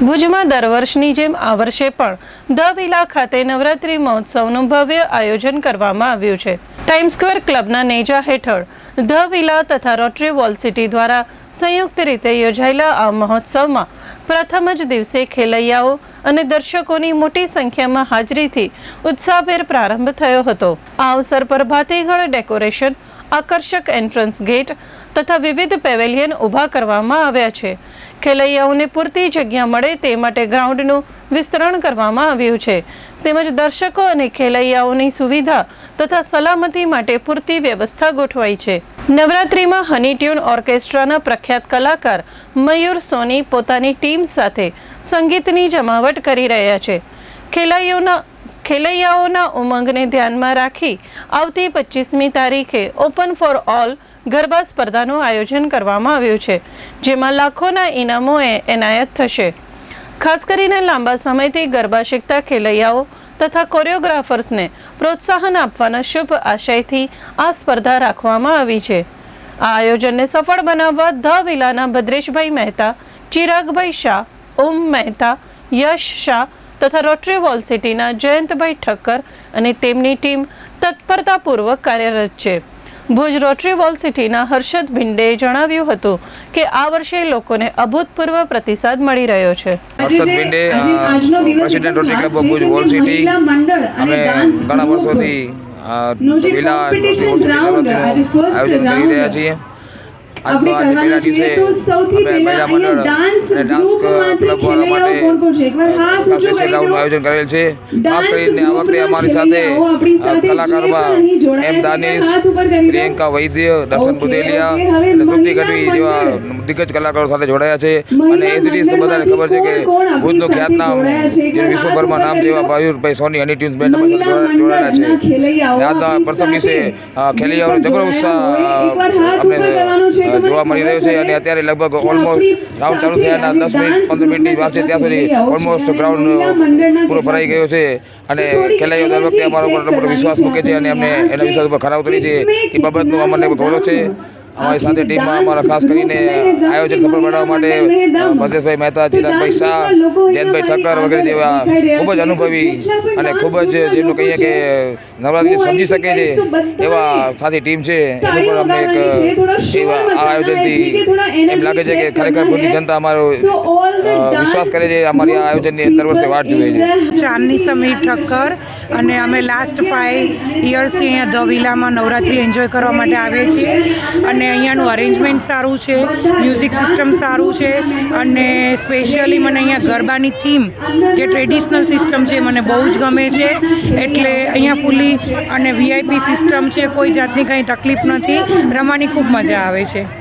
ભુજમાં દર વર્ષની જેમ આ વર્ષે પણ ધ વિલા ખાતે નવરાત્રિ મહોત્સવનું ભવ્ય આયોજન કરવામાં આવ્યું છે. ટાઈમ સ્ક્વેર ક્લબના નેજા હેઠળ ધ વિલા તથા રોટરી વોલ સિટી દ્વારા સંયુક્ત રીતે યોજાયેલા આ મહોત્સવમાં પ્રથમ જ દિવસે ખેલૈયાઓ અને દર્શકોની મોટી સંખ્યામાં હાજરીથી ઉત્સાહભેર પ્રારંભ થયો હતો. આ અવસર પર ભાતીગળ ડેકોરેશન આકર્ષક એન્ટ્રન્સ ગેટ તથા વિવિધ પેવેલિયન ઊભા કરવામાં આવ્યા છે. ખેલૈયાઓને પૂરતી જગ્યા મળે તે માટે ગ્રાઉન્ડનું વિસ્તરણ કરવામાં આવ્યું છે. તેમજ દર્શકો અને ખેલૈયાઓની સુવિધા તથા સલામતી માટે પૂરતી વ્યવસ્થા ગોઠવાઈ છે. નવરાત્રિમાં હની ટ્યુન ઓર્કેસ્ટ્રાના પ્રખ્યાત કલાકાર મયુર સોની પોતાની ટીમ સાથે સંગીતની જમાવટ કરી રહ્યા છે. ખેલૈયાઓના ખેલૈયાઓના ઉમંગને ધ્યાનમાં રાખી આવતી પચીસમી તારીખે ઓપન ફોર ઓલ ગરબા સ્પર્ધાનું આયોજન કરવામાં આવ્યું છે, જેમાં લાખોના ઇનામોએ એનાયત થશે. ખાસ કરીને લાંબા સમયથી ગરબા શીખતા ખેલૈયાઓ તથા કોરિયોગ્રાફર્સને પ્રોત્સાહન આપવાના શુભ આશયથી આ સ્પર્ધા રાખવામાં આવી છે. આ આયોજનને સફળ બનાવવા ધ વિલાના ભદ્રેશભાઈ મહેતા, ચિરાગભાઈ શાહ, ઓમ મહેતા, યશ શાહ તથા રોટરી વોલ સિટીના જયંતભાઈ ઠક્કર અને તેમની ટીમ તત્પરતાપૂર્વક કાર્યરત છે. ભુજ રોટરી વોલ સિટીના હર્ષદ ભિંડેએ જણાવ્યું હતું કે આ વર્ષે લોકોને અભૂતપૂર્વ પ્રતિસાદ મળી રહ્યો છે. Harshad Bhinde president Rotary Club of Bhuj Wall City અમે ઘણા વર્ષોથી આ રોટરી વોલ સિટી આયોજન કરી રહ્યા છીએ. આજનો સૌથી પહેલા દિવસે અમે મહિલા મંડળ અને ડાન્સ છે એકવાર માટે ઊંચો કરી દો. આયોજન કરેલ છે. ખાસ કરીને આ વખતે અમારી સાથે કલાકારમાં એમ દાનિશ પ્રિયંકા વૈદ્ય દર્શન બુદેલિયા અને તૃપ્તિ ગઢવી જેવા દિગ્ગજ કલાકારો સાથે જોડાયા છે. અને એ જ રીતે બધાને ખબર છે કે ભુજનું ખ્યાતનામ વિશ્વભરમાં નામ જેવા મયુરભાઈ સોની હની ટ્યુન્સ બેન્ડ જોડાયા છે. પ્રથમ દિવસે ખેલૈયાઓનો જબરો ઉત્સાહ આપણે જોવા મળી રહ્યો છે અને અત્યારે લગભગ ઓલમોસ્ટ રાઉન્ડ ચાલુ થયાના દસ મિનિટ પંદર મિનિટની વાત છે ત્યાં સુધી ઓલમોસ્ટ ગ્રાઉન્ડ પૂરો ભરાઈ ગયો છે અને ખેલાડીઓ દર વખતે અમારા ઉપર વિશ્વાસ મૂકે છે અને અમને એના વિશ્વાસ ઉપર ખરા ઉતરી છે. એ બાબતનું અમને ગૌરવ છે? અમારી સાથે ટીમમાં અમારા ખાસ કરીને આયોજન સફળ બનાવવા માટે ભદ્રેશભાઈ મહેતા ચિરાગભાઈ શાહ જયંતભાઈ ઠક્કર વગેરે જેવા ખૂબ જ અનુભવી અને ખૂબ જ જેમનું કહીએ કે નવરાત્રી સમજી શકે છે એવા સાથી ટીમ છે એનું પણ અમને એક એવા આ આયોજનથી એમ લાગે છે કે ખરેખર બધી જનતા અમારો વિશ્વાસ કરે છે અમારી આ આયોજનની દર વર્ષે વાટ જોઈએ છે. ચાંદની સમીર ઠક્કર અને અમે લાસ્ટ ફાઈવ ઇયર્સથી અહીંયા ધ વિલામાં નવરાત્રિ એન્જોય કરવા માટે આવીએ છીએ. અને અહીંયાનું અરેન્જમેન્ટ સારું છે મ્યુઝિક સિસ્ટમ સારું છે અને સ્પેશિયલી મને અહીંયા ગરબાની થીમ જે ટ્રેડિશનલ સિસ્ટમ છે મને બહુ જ ગમે છે. એટલે અહીંયા ફૂલી અને વીઆઈપી સિસ્ટમ છે, કોઈ જાતની કંઈ તકલીફ નથી. રમવાની ખૂબ મજા આવે છે.